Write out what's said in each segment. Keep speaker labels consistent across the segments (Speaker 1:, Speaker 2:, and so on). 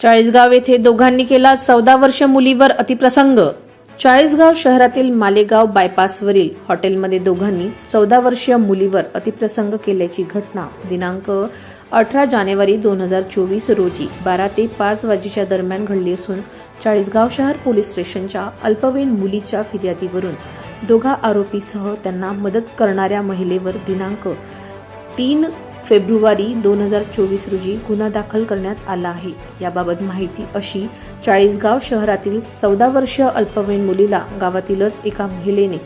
Speaker 1: चाळीसगाव येथे दोघांनी केला चौदा वर्ष मुलीवर अतिप्रसंग. चाळीसगाव शहरातील मालेगाव बायपासवरील हॉटेलमध्ये दोघांनी चौदा वर्षीय मुलीवर अतिप्रसंग केल्याची घटना दिनांक अठरा जानेवारी दोन हजार चोवीस रोजी बारा ते पाच वाजेच्या दरम्यान घडली असून चाळीसगाव शहर पोलीस स्टेशनच्या अल्पवयीन मुलीच्या फिर्यादीवरून दोघा आरोपीसह त्यांना मदत करणाऱ्या महिलेवर दिनांक तीन फेब्रुवारी दोन हजार चोवीस रोजी गुन्हा दाखल करण्यात आला आहे. याबाबत माहिती अशी चाळीसगाव शहरातील चौदा वर्षीय अल्पवयीन मुलीला गावातीलच एका महिलेने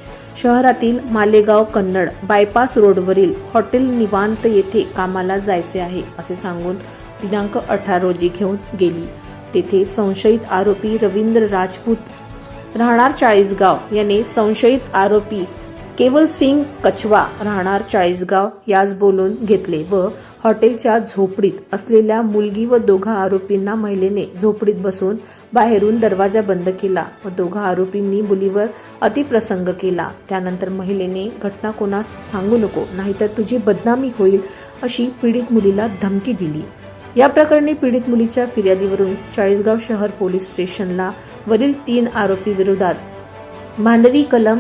Speaker 1: शहरातील मालेगाव कन्नड बायपास रोडवरील हॉटेल निवांत येथे कामाला जायचे आहे असे सांगून दिनांक अठरा रोजी घेऊन गेली. तेथे संशयित आरोपी रवींद्र राजपूत राहणार चाळीसगाव. याने संशयित आरोपी केवल सिंग कछवा राहणार चाळीसगाव यास बोलून घेतले व हॉटेलच्या झोपडीत असलेल्या मुलगी व दोघा आरोपींना महिलेने झोपडीत बसून बाहेरून दरवाजा बंद केला व दोघा आरोपींनी मुलीवर अतिप्रसंग केला. त्यानंतर महिलेने घटना कोणास सांगू नको नाहीतर तुझी बदनामी होईल अशी पीडित मुलीला धमकी दिली. या प्रकरणी पीडित मुलीच्या फिर्यादीवरून चाळीसगाव शहर पोलीस स्टेशनला वरील तीन आरोपी विरोधात मानवी कलम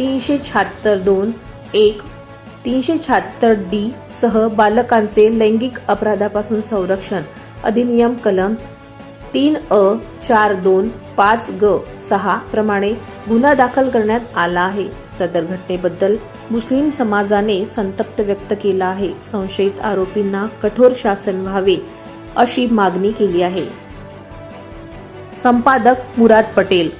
Speaker 1: तीनशे शहात्तर दोन एक तीनशे शहात्तर डी सह बालकांचे लैंगिक अपराधापासून संरक्षण. अधिनियम कलम तीन अ चार दोन पाच ग सहा प्रमाणे गुन्हा दाखल करण्यात आला आहे. सदर घटनेबद्दल मुस्लिम समाजाने संतप्त व्यक्त केला आहे. संशयित आरोपींना कठोर शासन व्हावे अशी मागणी केली आहे. संपादक मुराद पटेल